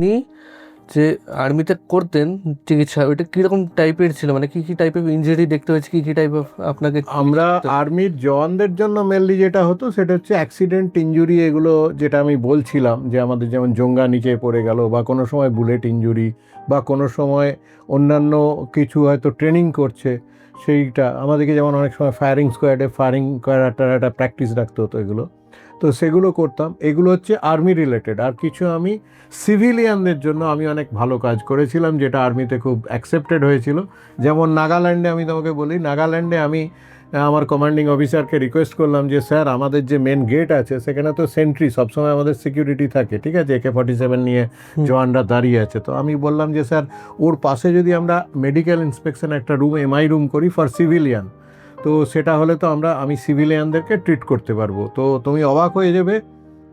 আপনি যে আর্মিতে করতেন চিকিৎসা ওইটা কীরকম টাইপের ছিল? মানে কী কী টাইপের ইঞ্জুরি দেখতে হয়েছে? কী কী টাইপ অফ আপনাকে আমরা আর্মির জওয়ানদের জন্য মেনলি যেটা হতো সেটা হচ্ছে অ্যাক্সিডেন্ট ইঞ্জুরি এগুলো যেটা আমি বলছিলাম যে আমাদের যেমন জঙ্গা নিচে পড়ে গেল বা কোনো সময় বুলেট ইঞ্জুরি বা কোনো সময় অন্যান্য কিছু হয়তো ট্রেনিং করছে সেইটা আমাদেরকে যেমন অনেক সময় ফায়ারিং স্কোয়াডে ফায়ারিং করাটার একটা প্র্যাকটিস রাখতে হতো এগুলো। তো সেগুলো করতাম। এগুলো হচ্ছে আর্মি রিলেটেড আর কিছু আমি সিভিলিয়ানদের জন্য আমি অনেক ভালো কাজ করেছিলাম যেটা আর্মিতে খুব অ্যাকসেপ্টেড হয়েছিল। যেমন নাগাল্যান্ডে আমি তোমাকে বলি নাগাল্যান্ডে আমি আমার কমান্ডিং অফিসারকে রিকোয়েস্ট করলাম যে স্যার আমাদের যে মেন গেট আছে সেখানে তো সেন্ট্রি সবসময় আমাদের সিকিউরিটি থাকে ঠিক আছে? একে ফর্টি সেভেন নিয়ে জওয়ানরা দাঁড়িয়ে আছে। তো আমি বললাম যে স্যার ওর পাশে যদি আমরা মেডিকেল ইন্সপেকশন একটা রুম এমআই রুম করি ফর সিভিলিয়ান তো সেটা হলে তো আমরা আমি সিভিলিয়ানদেরকে ট্রিট করতে পারব। তো তুমি অবাক হয়ে যাবে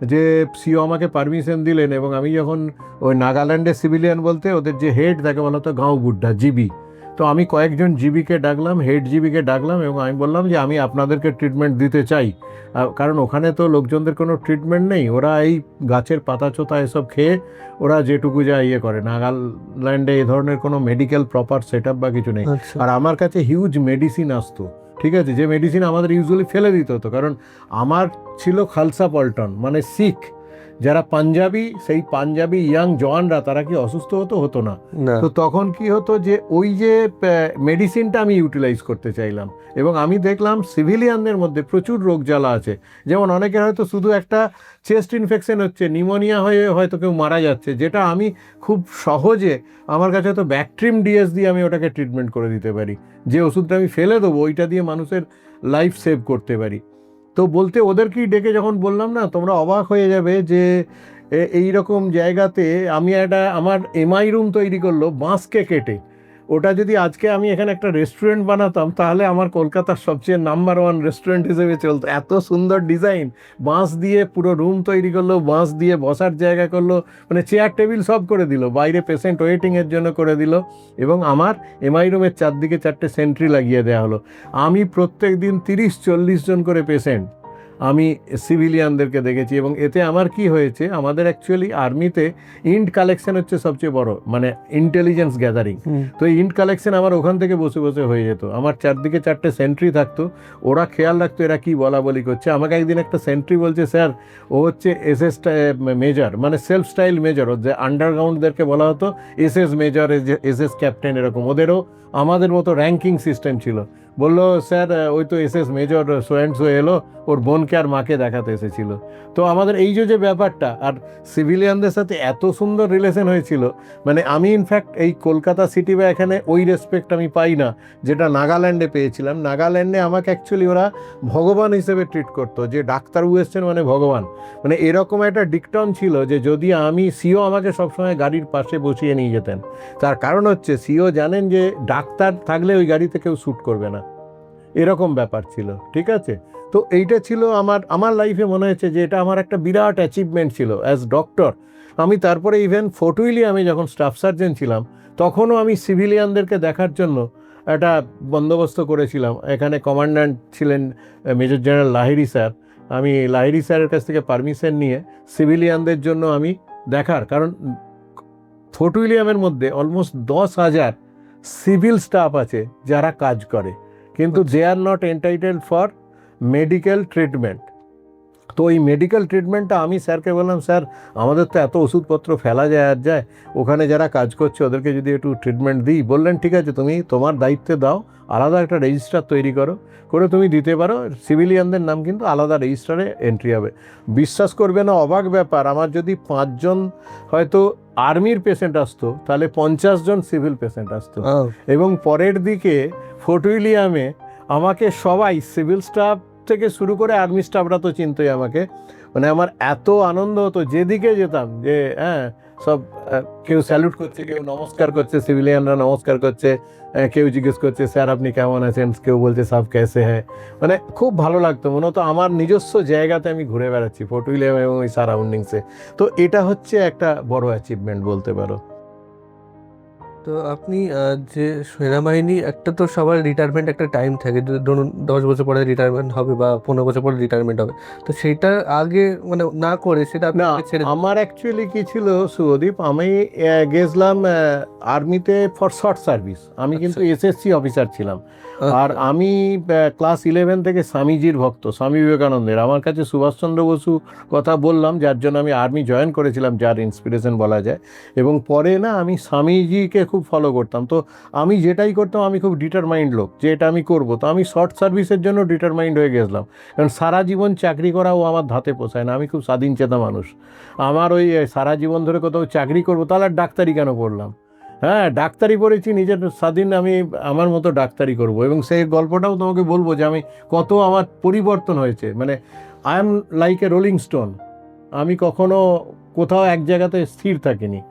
যে সিও আমাকে পারমিশন দিলেন এবং আমি যখন ওই নাগাল্যান্ডের সিভিলিয়ান বলতে ওদের যে হেড তাকে বলা হতো গাঁও বুড্ডা জিবি। তো আমি কয়েকজন জিবিকে ডাকলাম হেড জিবিকে ডাকলাম এবং আমি বললাম যে আমি আপনাদেরকে ট্রিটমেন্ট দিতে চাই। কারণ ওখানে তো লোকজনদের কোনো ট্রিটমেন্ট নেই। ওরা এই গাছের পাতা চোতা এসব খেয়ে ওরা যেটুকু যা ইয়ে করে। নাগাল্যান্ডে এই ধরনের কোনো মেডিকেল প্রপার সেট বা কিছু নেই। আচ্ছা। আর আমার কাছে হিউজ মেডিসিন আসতো। ঠিক আছে? যে মেডিসিন আমাদের ইউজুয়ালি ফেলে দিতে হতো। কারণ আমার ছিল খালসা পল্টন মানে শিখ। যারা পাঞ্জাবি সেই পাঞ্জাবি ইয়াং জওয়ানরা তারা কি অসুস্থ হতো? হতো না। তো তখন কি হতো যে ওই যে মেডিসিনটা আমি ইউটিলাইজ করতে চাইলাম। এবং আমি দেখলাম সিভিলিয়ানদের মধ্যে প্রচুর রোগ জ্বালা আছে। যেমন অনেকের হয়তো শুধু একটা চেস্ট ইনফেকশন হচ্ছে নিমোনিয়া হয়ে হয়তো কেউ মারা যাচ্ছে যেটা আমি খুব সহজে আমার কাছে হয়তো ব্যাকট্রিম ডিএস দিয়ে আমি ওটাকে ট্রিটমেন্ট করে দিতে পারি। যে ওষুধটা আমি ফেলে দেবো ওইটা দিয়ে মানুষের লাইফ সেভ করতে পারি। তো বলতে ওদেরকেই ডেকে যখন বললাম না, তোমরা অবাক হয়ে যাবে যে এই রকম জায়গাতে আমি একটা, আমার এমআই রুম তৈরি করল বাঁশকে কেটে। ওটা যদি আজকে আমি এখানে একটা রেস্টুরেন্ট বানাতাম, তাহলে আমার কলকাতার সবচেয়ে নাম্বার ওয়ান রেস্টুরেন্ট হিসেবে চলতো। এত সুন্দর ডিজাইন বাঁশ দিয়ে পুরো রুম তৈরি করল, বাঁশ দিয়ে বসার জায়গা করল মানে চেয়ার টেবিল সব করে দিল। বাইরে পেশেন্ট ওয়েটিংয়ের জন্য করে দিল। এবং আমার এমআই রুমের চারদিকে চারটে সেন্ট্রি লাগিয়ে দেওয়া হলো। আমি প্রত্যেক দিন তিরিশ, চল্লিশ জন করে পেশেন্ট আমি সিভিলিয়ানদেরকে দেখেছি এবং এতে আমার কি হয়েছে আমাদের অ্যাকচুয়ালি আর্মিতে ইন্ট কালেকশন হচ্ছে সবচেয়ে বড় মানে ইন্টেলিজেন্স গ্যাদারিং তো এই ইন্ট কালেকশন আমার ওখান থেকে বসে বসে হয়ে যেত। আমার চারদিকে চারটে সেন্ট্রি থাকতো ওরা খেয়াল রাখতো এরা কি বলা বলি করছে। আমাকে একদিন একটা সেন্ট্রি বলছে স্যার ও হচ্ছে এস এস মেজর মানে সেলফ স্টাইল মেজর যে আন্ডারগ্রাউন্ডদেরকে বলা হতো S S major S S captain এরকম ওদেরও আমাদের মতো র্যাঙ্কিং সিস্টেম ছিল। বলল, স্যার ওই তো S S major so and so এলো, ওর বোনকে আর মাকে দেখাতে এসেছিল। তো আমাদের এই যে যে ব্যাপারটা, আর সিভিলিয়ানদের সাথে এত সুন্দর রিলেশন হয়েছিল মানে আমি ইনফ্যাক্ট এই কলকাতা সিটি বা এখানে ওই রেসপেক্ট আমি পাই না, যেটা নাগাল্যান্ডে পেয়েছিলাম। নাগাল্যান্ডে আমাকে অ্যাকচুয়ালি ওরা ভগবান হিসেবে ট্রিট করতো, যে ডাক্তারবাবু এসছেন মানে ভগবান। মানে এরকম একটা ডিকটন ছিল যে, যদি আমি সিও আমাকে সবসময় গাড়ির পাশে বসিয়ে নিয়ে যেতেন। তার কারণ হচ্ছে সিও জানেন যে ডাক্তার থাকলে ওই গাড়িতে কেউ শ্যুট করবে না। এরকম ব্যাপার ছিল, ঠিক আছে? তো এইটা ছিল আমার আমার লাইফে মনে হয়েছে যে এটা আমার একটা বিরাট অ্যাচিভমেন্ট ছিল অ্যাজ ডক্টর আমি তারপরে ইভেন ফোর্টুইলি আমি যখন স্টাফ সার্জেন্ট ছিলাম, তখনও আমি সিভিলিয়ানদেরকে দেখার জন্য একটা বন্দোবস্ত করেছিলাম। এখানে কমান্ড্যান্ট ছিলেন মেজর জেনারেল লাহিরি স্যার। আমি লাহিরি স্যারের কাছ থেকে পারমিশন নিয়ে সিভিলিয়ানদের জন্য আমি দেখার, কারণ ফোর্ট উইলিয়ামের মধ্যে অলমোস্ট দশ হাজার সিভিল স্টাফ আছে যারা কাজ করে। কিন্তু they are not entitle for medical treatment তো এই মেডিকেল ট্রিটমেন্টটা আমি স্যারকে বললাম স্যার আমাদের তো এত ওষুধপত্র ফেলা যায় আর যায়। ওখানে যারা কাজ করছে ওদেরকে যদি একটু ট্রিটমেন্ট দিই। বললেন ঠিক আছে তুমি তোমার দায়িত্বে দাও। আলাদা একটা রেজিস্টার তৈরি করো। করে তুমি দিতে পারো সিভিলিয়ানদের নাম কিন্তু আলাদা রেজিস্টারে এন্ট্রি হবে। বিশ্বাস করবে না অবাক ব্যাপার আমার যদি পাঁচজন হয়তো আর্মির পেশেন্ট আসতো তাহলে পঞ্চাশ জন সিভিল পেশেন্ট আসতো। এবং পরের দিকে ফোর্ট উইলিয়ামে আমাকে সবাই সিভিল স্টাফ থেকে শুরু করে আর্মি স্টাফরা তো চিনতোই আমাকে। মানে আমার এত আনন্দ হতো যেদিকে যেতাম যে হ্যাঁ সব কেউ স্যালুট করছে, কেউ নমস্কার করছে সিভিলিয়ানরা নমস্কার করছে কেউ জিজ্ঞেস করছে, স্যার, আপনি কেমন আছেন? কেউ বলছে সব কেসে হ্যাঁ মানে খুব ভালো লাগতো। মনে হতো আমার নিজস্ব জায়গাতে আমি ঘুরে বেড়াচ্ছি ফটো উইলিয়াম এবং ওই সারাউন্ডিংসে তো এটা হচ্ছে একটা বড় অ্যাচিভমেন্ট বলতে পারো। তো আপনি যে সেনাবাহিনী একটা তো সবার রিটায়ারমেন্ট একটা টাইম থাকে। ধরুন দশ বছর পরে রিটায়ারমেন্ট হবে বা পনেরো বছর পরে রিটায়ারমেন্ট হবে। তো সেইটা আগে মানে না করে সেটা না। আমার অ্যাকচুয়ালি কি ছিল সুদীপ আমি গেছিলাম আর্মিতে ফর শর্ট সার্ভিস আমি কিন্তু এসএসসি অফিসার ছিলাম। আর আমি ক্লাস ইলেভেন থেকে স্বামীজির ভক্ত স্বামী বিবেকানন্দের। আমার কাছে সুভাষচন্দ্র বসু কথা বললাম যার জন্য আমি আর্মি জয়েন করেছিলাম যার ইন্সপিরেশন বলা যায়। এবং পরে না আমি স্বামীজিকে খুব ফলো করতাম। তো আমি যেটাই করতাম, আমি খুব ডিটারমাইন্ড লোক যে এটা আমি করব। তো আমি শর্ট সার্ভিসের জন্য ডিটারমাইন্ড হয়ে গেছিলাম। কারণ সারা জীবন চাকরি করাও আমার ধাতে পোষায় না। আমি খুব স্বাধীন চেতা মানুষ। আমার ওই সারা জীবন ধরে কোথাও চাকরি করব, তাহলে আর ডাক্তারি কেন পড়লাম? হ্যাঁ ডাক্তারি পড়েছি, নিজের স্বাধীন আমি আমার মতো ডাক্তারি করব। এবং সেই গল্পটাও তোমাকে বলব যে আমি কত আমার পরিবর্তন হয়েছে। মানে I am like a rolling stone আমি কখনো কোথাও এক জায়গাতে স্থির থাকিনি।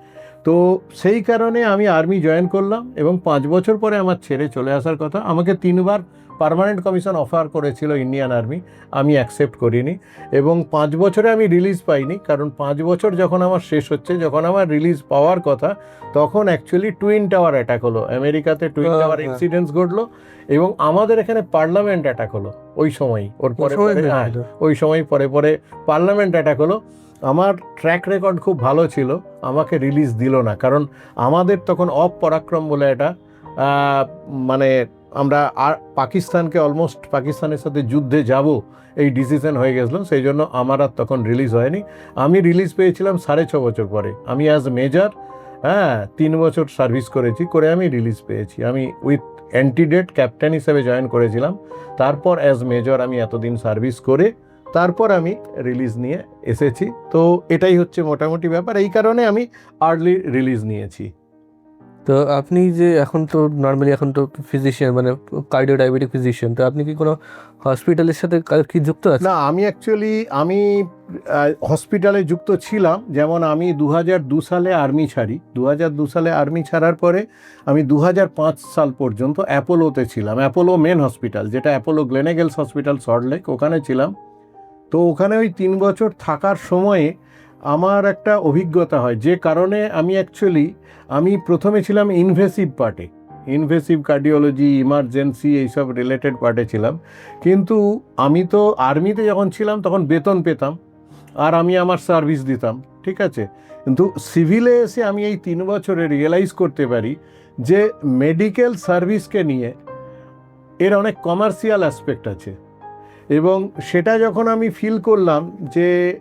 তো সেই কারণে আমি আর্মি জয়েন করলাম এবং পাঁচ বছর পরে আমার ছেড়ে চলে আসার কথা। আমাকে তিনবার পার্মানেন্ট কমিশন অফার করেছিল ইন্ডিয়ান আর্মি আমি অ্যাকসেপ্ট করিনি এবং পাঁচ বছরে আমি রিলিজ পাইনি কারণ পাঁচ বছর যখন আমার শেষ হচ্ছে যখন আমার রিলিজ পাওয়ার কথা তখন অ্যাকচুয়ালি টুইন টাওয়ার অ্যাটাক হলো। আমেরিকাতে টুইন হ্যাঁ, টাওয়ার হ্যাঁ। ইনসিডেন্টস ঘটলো এবং আমাদের এখানে পার্লামেন্ট অ্যাটাক হলো। ওই সময়ই ওর পরে হ্যাঁ, ওই সময় পরে পরে পার্লামেন্ট অ্যাটাক হলো। আমার ট্র্যাক রেকর্ড খুব ভালো ছিল, আমাকে রিলিজ দিল না। কারণ আমাদের তখন অপ পরাক্রম বলে এটা মানে আমরা আর পাকিস্তানকে অলমোস্ট পাকিস্তানের সাথে যুদ্ধে যাব, এই ডিসিশন হয়ে গেছিল, সেই জন্য আমার আর তখন রিলিজ হয়নি। আমি রিলিজ পেয়েছিলাম সাড়ে ছ বছর পরে। আমি অ্যাজ মেজর হ্যাঁ তিন বছর সার্ভিস করেছি, করে আমি রিলিজ পেয়েছি। আমি উইথ অ্যান্টিডেট ক্যাপ্টেন হিসেবে জয়েন করেছিলাম। তারপর অ্যাজ মেজর আমি এতদিন সার্ভিস করে তারপর আমি রিলিজ নিয়ে এসেছি। তো এটাই হচ্ছে মোটামুটি ব্যাপার। এই কারণে আমি আর্লি রিলিজ নিয়েছি। তো আপনি যে এখন তো নর্মালি এখন তো ফিজিশিয়ান মানে কার্ডিও ডায়াবেটিক ফিজিশিয়ান তো আপনি কি কোনো হসপিটালের সাথে কি যুক্ত আছেন? না আমি অ্যাকচুয়ালি আমি হসপিটালে যুক্ত ছিলাম। যেমন আমি দু দু সালে আর্মি ছাড়ি। দু দু সালে আর্মি ছাড়ার পরে আমি দু পাঁচ সাল পর্যন্ত অ্যাপোলোতে ছিলাম। অ্যাপোলো মেন হসপিটাল যেটা Apollo Gleneagles hospital Salt Lake ওখানে ছিলাম। তো ওখানে ওই তিন বছর থাকার সময়ে আমার একটা অভিজ্ঞতা হয়। যে কারণে আমি অ্যাকচুয়ালি আমি প্রথমে ছিলাম ইনভেসিভ পার্টে ইনভেসিভ কার্ডিওলজি ইমার্জেন্সি এইসব রিলেটেড পার্টে ছিলাম। কিন্তু আমি তো আর্মিতে যখন ছিলাম তখন বেতন পেতাম আর আমি আমার সার্ভিস দিতাম, ঠিক আছে? কিন্তু সিভিলে এসে আমি এই তিন বছরে রিয়েলাইজ করতে পারি যে মেডিকেল সার্ভিসকে নিয়ে এর অনেক কমার্শিয়াল অ্যাসপেক্ট আছে। এবং সেটা যখন আমি ফিল করলাম যে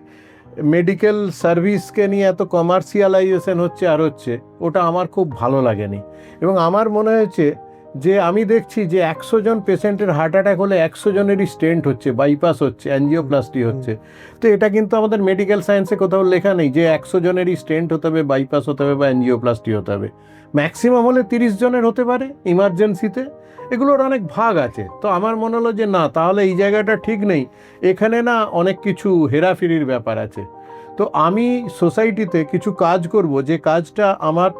মেডিকেল সার্ভিসকে নিয়ে এত কমার্শিয়ালাইজেশন হচ্ছে আর হচ্ছে ওটা আমার খুব ভালো লাগেনি। এবং আমার মনে হয়েছে যে আমি দেখছি যে একশো জন পেশেন্টের হার্ট অ্যাটাক হলে একশো জনেরই স্টেন্ট হচ্ছে বাইপাস হচ্ছে অ্যাঞ্জিওপ্লাস্টি হচ্ছে। তো এটা কিন্তু আমাদের মেডিকেল সায়েন্সে কোথাও লেখা নেই যে একশো জনেরই স্টেন্ট হতে হবে বাইপাস হতে হবে বা অ্যাঞ্জিওপ্লাস্টি হতে হবে। ম্যাক্সিমাম হলে তিরিশ জনের হতে পারে ইমার্জেন্সিতে এগুলোর অনেক ভাগ আছে। তো আমার মনে হলো যে না, তাহলে এই জায়গাটা ঠিক নেই। এখানে না অনেক কিছু হেরাফেরির ব্যাপার আছে। তো আমি সোসাইটিতে কিছু কাজ করব, যে কাজটা আমার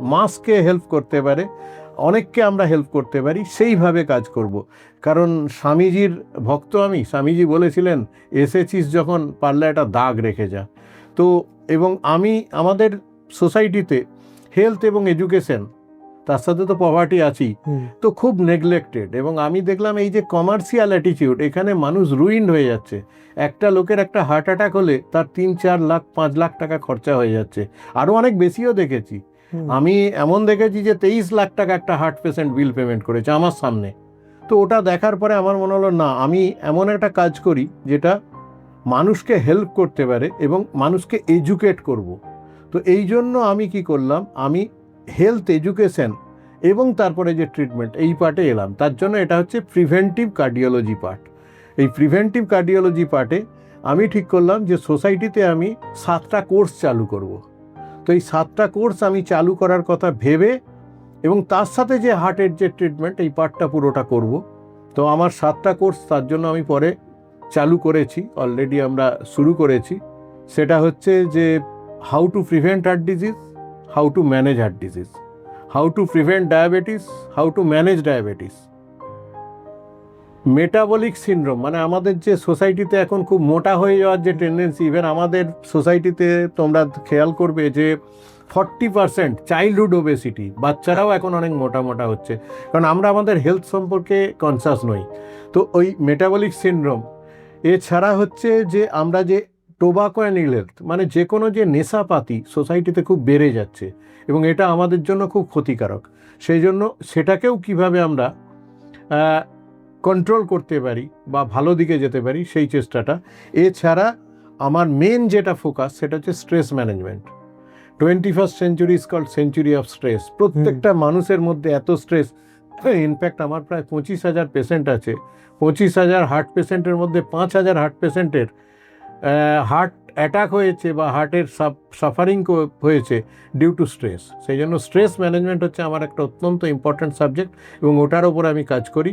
মাসকে হেল্প করতে পারে, অনেককে আমরা হেল্প করতে পারি, সেইভাবে কাজ করব। কারণ স্বামীজির ভক্ত আমি, স্বামীজি বলেছিলেন, এসেছিস যখন, পারলে একটা দাগ রেখে যা। তো এবং আমি, আমাদের সোসাইটিতে হেলথ এবং এডুকেশন তার সাথে তো পভার্টি আছেই। তো খুব নেগলেক্টেড এবং আমি দেখলাম এই যে কমার্শিয়াল অ্যাটিটিউড এখানে মানুষ রুইন্ড হয়ে যাচ্ছে। একটা লোকের একটা হার্ট অ্যাটাক হলে তার তিন চার লাখ পাঁচ লাখ টাকা খরচা হয়ে যাচ্ছে। আরও অনেক বেশিও দেখেছি। আমি এমন দেখেছি যে তেইশ লাখ টাকা একটা হার্ট পেশেন্ট বিল পেমেন্ট করেছে আমার সামনে। তো ওটা দেখার পরে আমার মনে হলো না আমি এমন একটা কাজ করি যেটা মানুষকে হেল্প করতে পারে এবং মানুষকে এডুকেট করব। তো এই জন্য আমি কি করলাম আমি হেলথ এডুকেশন এবং তারপরে যে ট্রিটমেন্ট এই পার্টে এলাম। তার জন্য এটা হচ্ছে প্রিভেন্টিভ কার্ডিওলজি পার্ট এই প্রিভেন্টিভ কার্ডিওলজি পার্টে আমি ঠিক করলাম যে সোসাইটিতে আমি সাতটা কোর্স চালু করব। তো এই সাতটা কোর্স আমি চালু করার কথা ভেবে এবং তার সাথে যে হার্টের যে ট্রিটমেন্ট এই পার্টটা পুরোটা করব। তো আমার সাতটা কোর্স তার জন্য আমি পরে চালু করেছি অলরেডি আমরা শুরু করেছি। সেটা হচ্ছে যে how to prevent heart disease how to manage heart disease, how to prevent diabetes, how to manage diabetes. Metabolic syndrome মানে আমাদের যে সোসাইটিতে এখন খুব মোটা হয়ে যাওয়ার যে টেন্ডেন্সি ইভেন আমাদের সোসাইটিতে তোমরা খেয়াল করবে যে ফর্টি পার্সেন্ট চাইল্ডহুড ওবেসিটি বাচ্চারাও এখন অনেক মোটা মোটা হচ্ছে। কারণ আমরা আমাদের হেলথ সম্পর্কে কনসাস নই। তো ওই মেটাবলিক সিনড্রোম এছাড়া হচ্ছে যে আমরা যে টোবাকো অ্যান্ড হেলথ মানে যে কোনো যে নেশাপাতি সোসাইটিতে খুব বেড়ে যাচ্ছে এবং এটা আমাদের জন্য খুব ক্ষতিকারক। সেই জন্য সেটাকেও কীভাবে আমরা কন্ট্রোল করতে পারি বা ভালো দিকে যেতে পারি সেই চেষ্টাটা। এছাড়া আমার মেন যেটা ফোকাস সেটা হচ্ছে stress management twenty first century is called century of stress প্রত্যেকটা মানুষের মধ্যে এত স্ট্রেস ইনফ্যাক্ট আমার প্রায় পঁচিশ হাজার পেশেন্ট আছে। পঁচিশ হাজার হার্ট পেশেন্টের মধ্যে পাঁচ হাজার হার্ট পেশেন্টের হার্ট অ্যাটাক হয়েছে বা হার্টের সাফারিং হয়েছে ডিউ টু স্ট্রেস সেই জন্য স্ট্রেস ম্যানেজমেন্ট হচ্ছে আমার একটা অত্যন্ত ইম্পর্ট্যান্ট সাবজেক্ট এবং ওটার ওপর আমি কাজ করি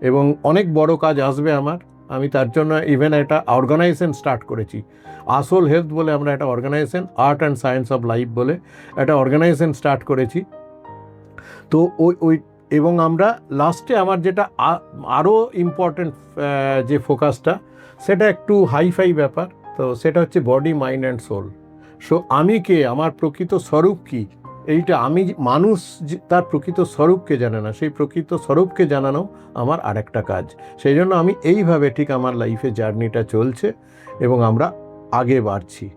এবং অনেক বড় কাজ আসবে আমার। আমি তার জন্য ইভেন একটা অর্গানাইজেশন স্টার্ট করেছি। আসল হেলথ বলে আমরা একটা organisation art and science of life বলে একটা অর্গানাইজেশন স্টার্ট করেছি। তো ওই ওই এবং আমরা লাস্টে আমার যেটা আরও ইম্পর্ট্যান্ট যে ফোকাসটা সেটা একটু হাইফাই ব্যাপার। তো সেটা হচ্ছে body, mind and soul. So আমি কে? আমার প্রকৃত স্বরূপ কি? এইটা আমি মানুষ তার প্রকৃত স্বরূপকে জানে না। সেই প্রকৃত স্বরূপকে জানানো আমার আরেকটা কাজ। সেই জন্য আমি এইভাবে ঠিক আমার লাইফে জার্নিটা চলছে এবং আমরা আগে বাড়ছি।